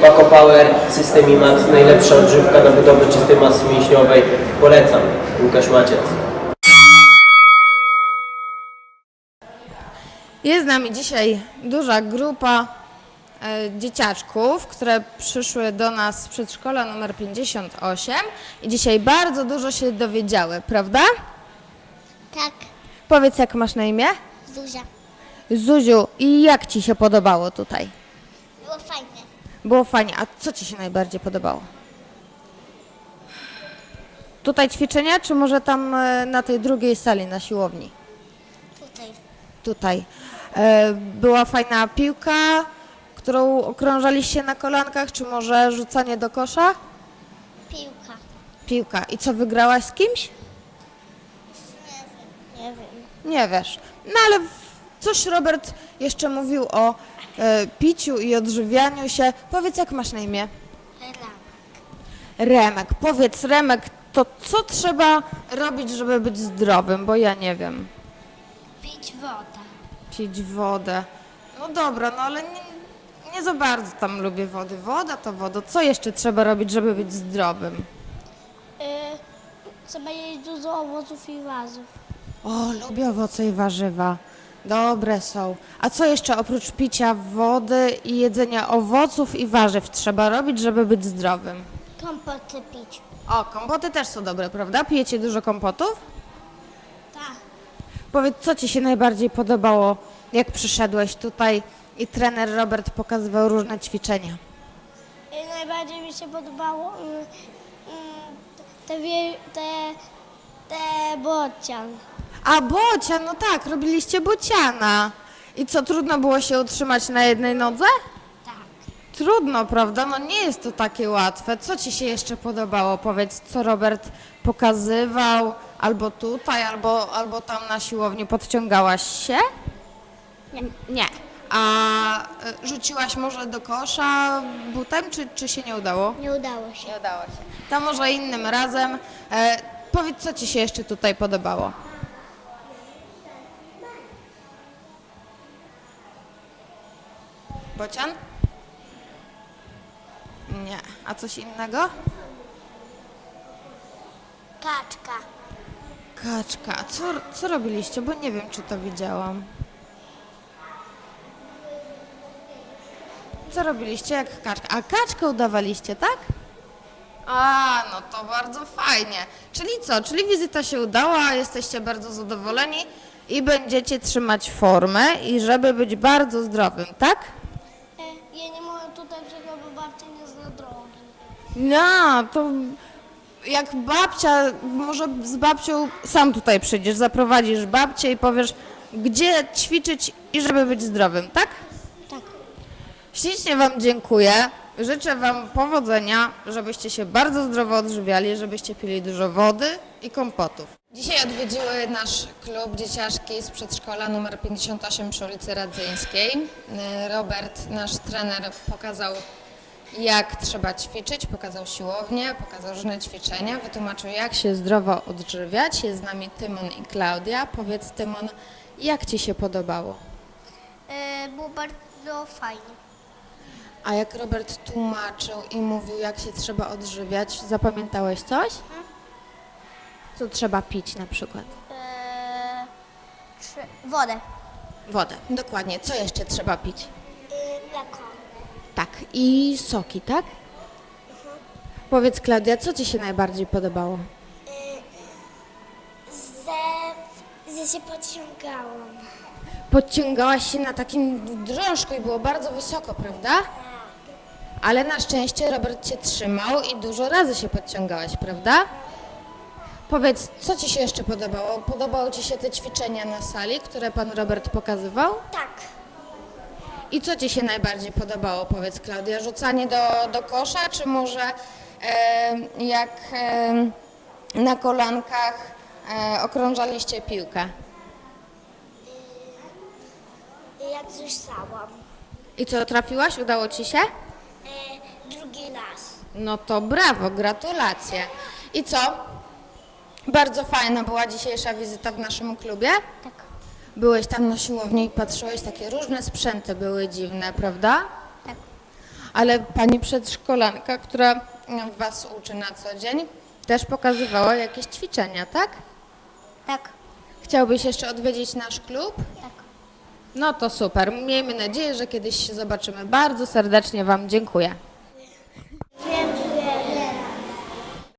Paco Power, System IMAX, najlepsza odżywka na budowę czystej masy mięśniowej. Polecam. Łukasz Maciec. Jest z nami dzisiaj duża grupa e, dzieciaczków, które przyszły do nas z przedszkola numer 58 i dzisiaj bardzo dużo się dowiedziały, prawda? Tak, Powiedz, jak masz na imię? Zuzia. Zuziu, i jak Ci się podobało tutaj? Było fajnie. A co Ci się najbardziej podobało? Tutaj ćwiczenia, czy może tam e, na tej drugiej sali, na siłowni? Tutaj. Tutaj. E, Była fajna piłka, którą okrążaliście na kolankach, czy może rzucanie do kosza? Piłka. Piłka. I co, wygrałaś z kimś? Nie wiem. Nie wiesz. No ale coś Robert jeszcze mówił o e, piciu i odżywianiu się. Powiedz, jak masz na imię? Remek. Powiedz, Remek, to co trzeba robić, żeby być zdrowym? Bo ja nie wiem. Pić wodę. Pić wodę. No dobra, no ale nie, nie za bardzo tam lubię wody. Woda to woda. Co jeszcze trzeba robić, żeby być zdrowym? Y, trzeba jeść dużo owoców i warzyw. O, lubię owoce i warzywa. Dobre są. A co jeszcze oprócz picia wody i jedzenia owoców i warzyw trzeba robić, żeby być zdrowym? Kompoty pić. O, kompoty też są dobre, prawda? Pijecie dużo kompotów? Tak. Powiedz, co Ci się najbardziej podobało, jak przyszedłeś tutaj i trener Robert pokazywał różne ćwiczenia? I najbardziej mi się podobało y, y, te, wie, te, te bocian. A bocian, no tak, robiliście bociana. I co, trudno było się utrzymać na jednej nodze? Tak. Trudno, prawda? No nie jest to takie łatwe. Co Ci się jeszcze podobało? Powiedz, co Robert pokazywał, albo tutaj, albo, albo tam na siłowni podciągałaś się? Nie. Nie. A y, rzuciłaś może do kosza butem, czy, czy się nie udało? Nie udało się. Nie udało się. To może innym razem. E, powiedz, co Ci się jeszcze tutaj podobało? Bocian? Nie. A coś innego? Kaczka. Kaczka. Co, co robiliście? Bo nie wiem, czy to widziałam. Co robiliście jak kaczka? A kaczkę udawaliście, tak? A, no to bardzo fajnie. Czyli co? Czyli wizyta się udała, jesteście bardzo zadowoleni i będziecie trzymać formę i żeby być bardzo zdrowym, tak? Tutaj przyjechać, bo babcia nie zna drogi. No, to jak babcia, może z babcią sam tutaj przyjdziesz, zaprowadzisz babcię i powiesz, gdzie ćwiczyć i żeby być zdrowym, tak? Tak. Ślicznie Wam dziękuję. Życzę Wam powodzenia, żebyście się bardzo zdrowo odżywiali, żebyście pili dużo wody i kompotów. Dzisiaj odwiedziły nasz klub dzieciaszki z przedszkola numer 58 przy ulicy Radzyńskiej. E, Robert, nasz trener, pokazał jak trzeba ćwiczyć, pokazał siłownię, pokazał różne ćwiczenia, wytłumaczył jak się zdrowo odżywiać. Jest z nami Tymon i Klaudia. Powiedz Tymon, jak Ci się podobało? E, było bardzo fajnie. A jak Robert tłumaczył i mówił, jak się trzeba odżywiać, zapamiętałeś coś? Co trzeba pić na przykład? E, trzy, wodę. Wodę, dokładnie. Co jeszcze trzeba pić? E, mleko. Tak, i soki, tak? Powiedz Klaudia, co Ci się najbardziej podobało? Ze, że się podciągałam. Podciągałaś się na takim drążku i było bardzo wysoko, prawda? Ale na szczęście Robert Cię trzymał i dużo razy się podciągałaś, prawda? Powiedz, co Ci się jeszcze podobało? Podobały Ci się te ćwiczenia na sali, które Pan Robert pokazywał? Tak. I co Ci się najbardziej podobało, powiedz Klaudia? Rzucanie do, do kosza, czy może e, jak e, na kolankach e, okrążaliście piłkę? Jak rzucałam. I co, trafiłaś? Udało Ci się? E, drugi raz. No to brawo, gratulacje. I co? Bardzo fajna była dzisiejsza wizyta w naszym klubie. Tak. Byłeś tam na siłowni i patrzyłeś, takie różne sprzęty były dziwne, prawda? Tak. ale pani przedszkolanka, która was uczy na co dzień, też pokazywała jakieś ćwiczenia, tak? Tak, Chciałbyś jeszcze odwiedzić nasz klub? tak. No to super. Miejmy nadzieję, że kiedyś się zobaczymy. Bardzo serdecznie Wam dziękuję.